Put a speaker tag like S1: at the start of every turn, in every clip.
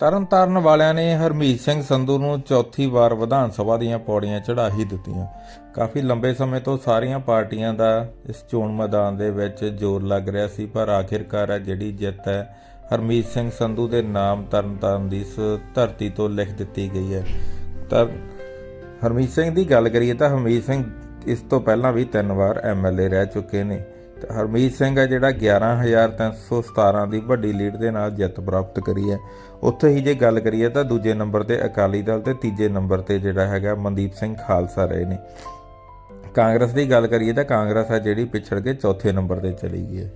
S1: ਤਰਨਤਾਰਨ ਵਾਲਿਆਂ ਨੇ ਹਰਮੀਤ ਸਿੰਘ ਸੰਧੂ ਨੂੰ ਚੌਥੀ ਵਾਰ ਵਿਧਾਨ ਸਭਾ ਦੀਆਂ ਪੌੜੀਆਂ ਚੜ੍ਹਾ ਹੀ ਦਿੱਤੀਆਂ। ਕਾਫੀ ਲੰਬੇ ਸਮੇਂ ਤੋਂ ਸਾਰੀਆਂ ਪਾਰਟੀਆਂ ਦਾ ਇਸ ਚੋਣ ਮੈਦਾਨ ਦੇ ਵਿੱਚ ਜ਼ੋਰ ਲੱਗ ਰਿਹਾ ਸੀ, ਪਰ ਆਖਿਰਕਾਰ ਹੈ ਜਿਹੜੀ ਜਿੱਤ ਹੈ, ਹਰਮੀਤ ਸਿੰਘ ਸੰਧੂ ਦੇ ਨਾਮ ਤਰਨਤਾਰਨ ਦੀ ਇਸ ਧਰਤੀ ਤੋਂ ਲਿਖ ਦਿੱਤੀ ਗਈ ਹੈ। ਤਾਂ ਹਰਮੀਤ ਸਿੰਘ ਦੀ ਗੱਲ ਕਰੀਏ ਤਾਂ ਹਰਮੀਤ ਸਿੰਘ ਇਸ ਤੋਂ ਪਹਿਲਾਂ ਵੀ ਤਿੰਨ ਵਾਰ ਐਮਐਲਏ ਰਹਿ ਚੁੱਕੇ ਨੇ। ਤੇ ਹਰਮੀਤ ਸਿੰਘ ਹੈ ਜਿਹੜਾ 11317 ਦੀ ਵੱਡੀ ਲੀਡ ਦੇ ਨਾਲ ਜਿੱਤ ਪ੍ਰਾਪਤ ਕਰੀ ਹੈ। ਉੱਥੇ ਹੀ ਜੇ ਗੱਲ ਕਰੀਏ ਤਾਂ ਦੂਜੇ ਨੰਬਰ ਤੇ ਅਕਾਲੀ ਦਲ ਤੇ ਤੀਜੇ ਨੰਬਰ ਤੇ ਜਿਹੜਾ ਹੈਗਾ ਮਨਦੀਪ ਸਿੰਘ ਖਾਲਸਾ ਰਹੇ ਨੇ। ਕਾਂਗਰਸ ਦੀ ਗੱਲ ਕਰੀਏ ਤਾਂ ਕਾਂਗਰਸ ਹੈ ਜਿਹੜੀ ਪਿਛੜ ਕੇ ਚੌਥੇ ਨੰਬਰ ਤੇ ਚਲੀ ਗਈ ਹੈ।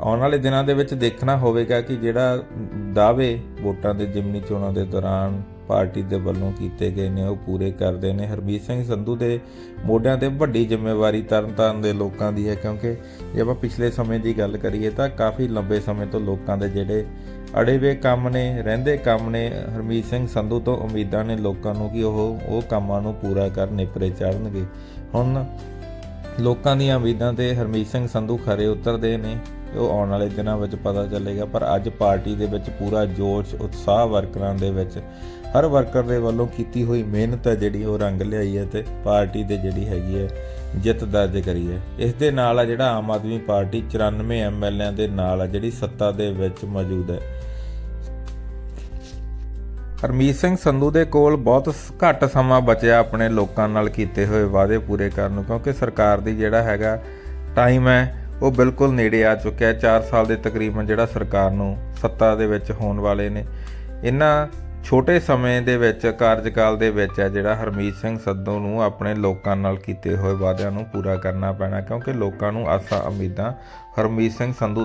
S1: ਆਉਣ ਵਾਲੇ ਦਿਨਾਂ ਦੇ ਵਿੱਚ ਦੇਖਣਾ ਹੋਵੇਗਾ ਕਿ ਜਿਹੜਾ ਦਾਅਵੇ ਵੋਟਾਂ ਦੇ ਜਿਮਨੀ ਚੋਣਾਂ ਦੇ ਦੌਰਾਨ ਪਾਰਟੀ ਦੇ ਵੱਲੋਂ ਕੀਤੇ ਗਏ ਨੇ, ਉਹ ਪੂਰੇ ਕਰਦੇ ਨੇ। ਹਰਮੀਤ ਸਿੰਘ ਸੰਧੂ ਦੇ ਮੋਢਿਆਂ ਤੇ ਵੱਡੀ ਜ਼ਿੰਮੇਵਾਰੀ ਤਰਨਤਾਰਨ ਦੇ ਲੋਕਾਂ ਦੀ ਹੈ, ਕਿਉਂਕਿ ਜੇ ਆਪਾਂ ਪਿਛਲੇ ਸਮੇਂ ਦੀ ਗੱਲ ਕਰੀਏ ਤਾਂ ਕਾਫੀ ਲੰਬੇ ਸਮੇਂ ਤੋਂ ਲੋਕਾਂ ਦੇ ਜਿਹੜੇ ਅੜੇ ਵੇ ਕੰਮ ਨੇ, ਰਹਿੰਦੇ ਕੰਮ ਨੇ, ਹਰਮੀਤ ਸਿੰਘ ਸੰਧੂ ਤੋਂ ਉਮੀਦਾਂ ਨੇ ਲੋਕਾਂ ਨੂੰ ਕਿ ਉਹ ਉਹ ਕੰਮਾਂ ਨੂੰ ਪੂਰਾ ਕਰਨ, ਨਿਪਰੇ ਚੜਨਗੇ ਹੁਣ ਲੋਕਾਂ ਦੀਆਂ ਉਮੀਦਾਂ ਤੇ ਹਰਮੀਤ ਸਿੰਘ ਸੰਧੂ ਖਰੇ ਉਤਰਦੇ ਨੇ ਉਹ ਆਉਣ ਵਾਲੇ ਦਿਨਾਂ ਵਿੱਚ ਪਤਾ ਚੱਲੇਗਾ, ਪਰ ਅੱਜ ਪਾਰਟੀ ਦੇ ਵਿੱਚ ਪੂਰਾ ਜੋਸ਼, ਉਤਸ਼ਾਹ ਵਰਕਰਾਂ ਦੇ ਵਿੱਚ। ਹਰ ਵਰਕਰ ਦੇ ਵੱਲੋਂ ਕੀਤੀ ਹੋਈ ਮਿਹਨਤ ਹੈ ਜਿਹੜੀ ਉਹ ਰੰਗ ਲਿਆਈ ਹੈ ਤੇ ਪਾਰਟੀ ਦੇ ਜਿਹੜੀ ਹੈਗੀ ਹੈ, ਜਿੱਤ ਦਰਜ ਕਰੀ ਹੈ। ਇਸ ਦੇ ਨਾਲ ਆ ਜਿਹੜਾ ਆਮ ਆਦਮੀ ਪਾਰਟੀ 94 ਐਮਐਲਏਆਂ ਦੇ ਨਾਲ ਆ ਜਿਹੜੀ ਸੱਤਾ ਦੇ ਵਿੱਚ ਮੌਜੂਦ ਹੈ। ਹਰਮੀਤ ਸਿੰਘ ਸੰਧੂ ਦੇ ਕੋਲ ਬਹੁਤ ਸ- ਘੱਟ ਸਮਾਂ ਬਚਿਆ ਆਪਣੇ ਲੋਕਾਂ ਨਾਲ ਕੀਤੇ ਹੋਏ ਵਾਅਦੇ ਪੂਰੇ ਕਰਨ ਨੂੰ, ਕਿਉਂਕਿ ਸਰਕਾਰ ਦੀ ਜਿਹੜਾ ਹੈਗਾ ਟਾਈਮ ਹੈ, ਉਹ ਬਿਲਕੁਲ ਨੇੜੇ ਆ ਚੁੱਕਿਆ ਹੈ। 4 ਸਾਲ ਦੇ ਤਕਰੀਬਨ ਜਿਹੜਾ ਸਰਕਾਰ ਨੂੰ ਸੱਤਾ ਦੇ ਵਿੱਚ ਹੋਣ ਵਾਲੇ ਨੇ। ਇਹਨਾਂ ਛੋਟੇ ਸਮੇਂ ਦੇ ਵਿੱਚ, ਕਾਰਜਕਾਲ ਦੇ ਵਿੱਚ ਹੈ, ਜਿਹੜਾ ਹਰਮੀਤ ਸਿੰਘ ਸੰਧੂ ਨੂੰ ਆਪਣੇ ਲੋਕਾਂ ਨਾਲ ਕੀਤੇ ਹੋਏ ਵਾਅਦਿਆਂ ਨੂੰ ਪੂਰਾ ਕਰਨਾ ਪੈਣਾ, ਕਿਉਂਕਿ ਲੋਕਾਂ ਨੂੰ ਆਸਾਂ ਉਮੀਦਾਂ ਹਰਮੀਤ ਸਿੰਘ ਸੰਧੂ